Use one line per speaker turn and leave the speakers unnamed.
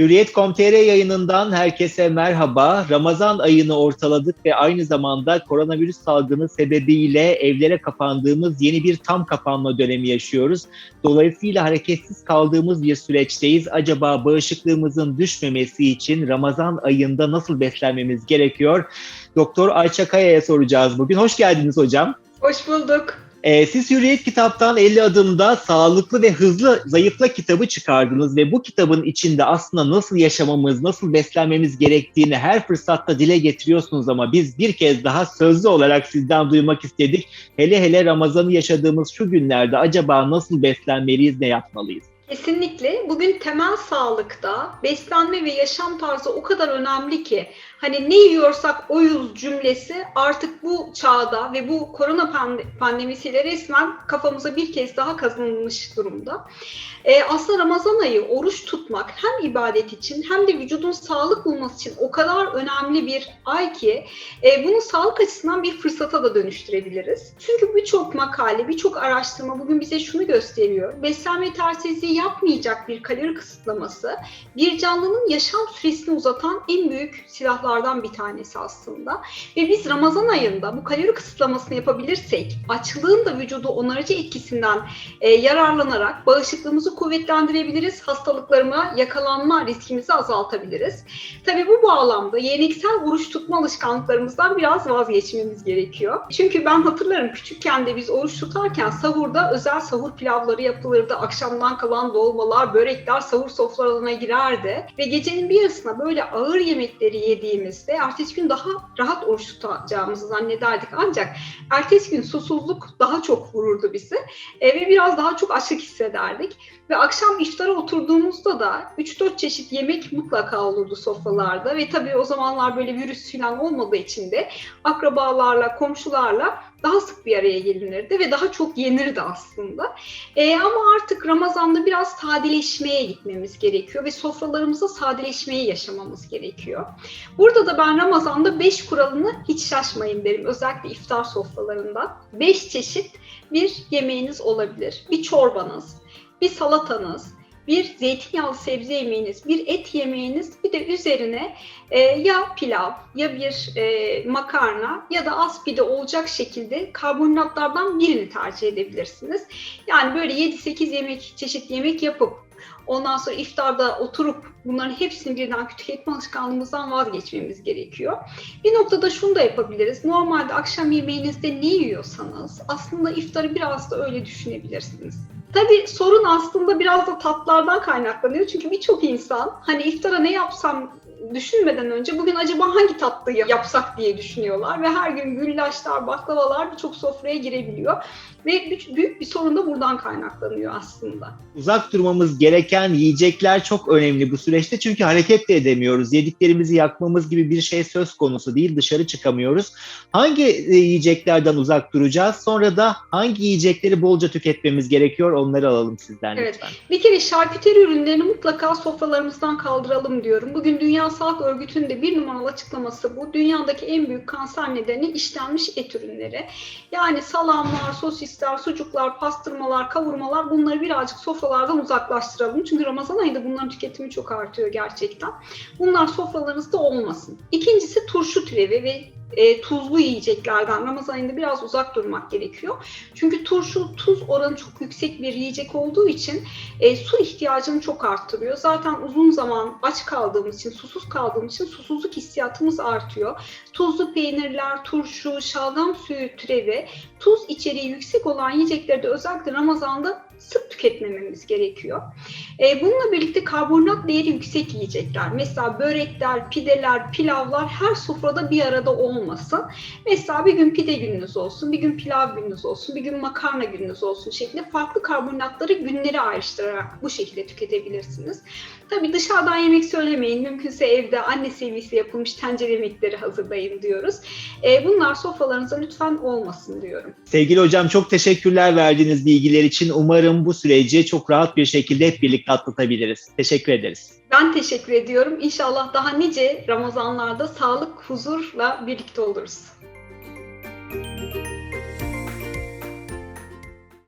Hürriyet.com.tr yayınından herkese merhaba. Ramazan ayını ortaladık ve aynı zamanda koronavirüs salgını sebebiyle evlere kapandığımız yeni bir tam kapanma dönemi yaşıyoruz. Dolayısıyla hareketsiz kaldığımız bir süreçteyiz. Acaba bağışıklığımızın düşmemesi için Ramazan ayında nasıl beslenmemiz gerekiyor? Doktor Ayça Kaya'ya soracağız bugün. Hoş geldiniz hocam.
Hoş bulduk.
Ee, siz Hürriyet kitaptan 50 adımda sağlıklı ve hızlı zayıfla kitabı çıkardınız ve bu kitabın içinde aslında nasıl yaşamamız, nasıl beslenmemiz gerektiğini her fırsatta dile getiriyorsunuz ama biz bir kez daha sözlü olarak sizden duymak istedik. Hele hele Ramazan'ı yaşadığımız şu günlerde acaba nasıl beslenmeliyiz, ne yapmalıyız?
Kesinlikle bugün temel sağlıkta beslenme ve yaşam tarzı o kadar önemli ki hani ne yiyorsak oyuz cümlesi artık bu çağda ve bu korona pandemisiyle resmen kafamıza bir kez daha kazanılmış durumda. Ee, aslında Ramazan ayı oruç tutmak hem ibadet için hem de vücudun sağlık bulması için o kadar önemli bir ay ki e, bunu sağlık açısından bir fırsata da dönüştürebiliriz. Çünkü birçok makale, birçok araştırma bugün bize şunu gösteriyor. Beslenme yetersizliği yapmayacak bir kalori kısıtlaması bir canlının yaşam süresini uzatan en büyük silahlardan bir tanesi aslında. Ve biz Ramazan ayında bu kalori kısıtlamasını yapabilirsek açlığın da vücudu onarıcı etkisinden e, yararlanarak bağışıklığımızı kuvvetlendirebiliriz. Hastalıklarına yakalanma riskimizi azaltabiliriz. Tabii bu bağlamda yeniksel oruç tutma alışkanlıklarımızdan biraz vazgeçmemiz gerekiyor. Çünkü ben hatırlarım küçükken de biz oruç tutarken sahurda özel sahur pilavları yapılırdı. Akşamdan kalan dolmalar, börekler sahur sofralarına girerdi. Ve gecenin bir yarısına böyle ağır yemekleri yediğimizde ertesi gün daha rahat oruç tutacağımızı zannederdik. Ancak ertesi gün susuzluk daha çok vururdu bizi e, ve biraz daha çok açlık hissederdik. Ve akşam iftara oturduğumuzda da 3-4 çeşit yemek mutlaka olurdu sofralarda ve tabii o zamanlar böyle virüs falan olmadığı için de akrabalarla, komşularla daha sık bir araya gelinirdi ve daha çok yenirdi aslında. E, ama artık Ramazan'da biraz sadeleşmeye gitmemiz gerekiyor ve sofralarımızda sadeleşmeyi yaşamamız gerekiyor. Burada da ben Ramazan'da 5 kuralını hiç şaşmayın derim. Özellikle iftar sofralarında. 5 çeşit bir yemeğiniz olabilir. Bir çorbanız, bir salatanız, bir zeytinyağlı sebze yemeğiniz, bir et yemeğiniz, bir de üzerine e, ya pilav ya bir e, makarna ya da az pide olacak şekilde karbonhidratlardan birini tercih edebilirsiniz. Yani böyle 7-8 yemek çeşit yemek yapıp Ondan sonra iftarda oturup bunların hepsini birden tüketme alışkanlığımızdan vazgeçmemiz gerekiyor. Bir noktada şunu da yapabiliriz. Normalde akşam yemeğinizde ne yiyorsanız aslında iftarı biraz da öyle düşünebilirsiniz. Tabii sorun aslında biraz da tatlardan kaynaklanıyor. Çünkü birçok insan hani iftara ne yapsam düşünmeden önce bugün acaba hangi tatlıyı yapsak diye düşünüyorlar ve her gün güllaçlar, baklavalar birçok sofraya girebiliyor ve büyük bir sorun da buradan kaynaklanıyor aslında.
Uzak durmamız gereken yiyecekler çok önemli bu süreçte çünkü hareket de edemiyoruz. Yediklerimizi yakmamız gibi bir şey söz konusu değil, dışarı çıkamıyoruz. Hangi yiyeceklerden uzak duracağız? Sonra da hangi yiyecekleri bolca tüketmemiz gerekiyor? Onları alalım sizden
evet.
lütfen.
Bir kere şarküteri ürünlerini mutlaka sofralarımızdan kaldıralım diyorum. Bugün Dünya Sağlık Örgütü'nün de bir numaralı açıklaması bu. Dünyadaki en büyük kanser nedeni işlenmiş et ürünleri. Yani salamlar, sosisler, sucuklar, pastırmalar, kavurmalar bunları birazcık sofralardan uzaklaştıralım. Çünkü Ramazan ayında bunların tüketimi çok artıyor gerçekten. Bunlar sofralarınızda olmasın. İkincisi turşu türevi ve e, tuzlu yiyeceklerden Ramazan ayında biraz uzak durmak gerekiyor. Çünkü turşu tuz oranı çok yüksek bir yiyecek olduğu için e, su ihtiyacını çok arttırıyor. Zaten uzun zaman aç kaldığımız için, susuz kaldığımız için susuzluk hissiyatımız artıyor. Tuzlu peynirler, turşu, şalgam suyu türevi, tuz içeriği yüksek olan yiyecekleri de özellikle Ramazan'da sık tüketmememiz gerekiyor. E, bununla birlikte karbonhidrat değeri yüksek yiyecekler. Mesela börekler, pideler, pilavlar her sofrada bir arada olmasın. Mesela bir gün pide gününüz olsun, bir gün pilav gününüz olsun, bir gün makarna gününüz olsun şeklinde farklı karbonhidratları günleri ayrıştırarak bu şekilde tüketebilirsiniz. Tabii dışarıdan yemek söylemeyin. Mümkünse evde anne sevgisi yapılmış tencere yemekleri hazırlayın diyoruz. E, bunlar sofralarınıza lütfen olmasın diyorum.
Sevgili hocam çok teşekkürler verdiğiniz bilgiler için. Umarım bu süreci çok rahat bir şekilde hep birlikte atlatabiliriz. Teşekkür ederiz.
Ben teşekkür ediyorum. İnşallah daha nice Ramazanlarda sağlık, huzurla birlikte oluruz.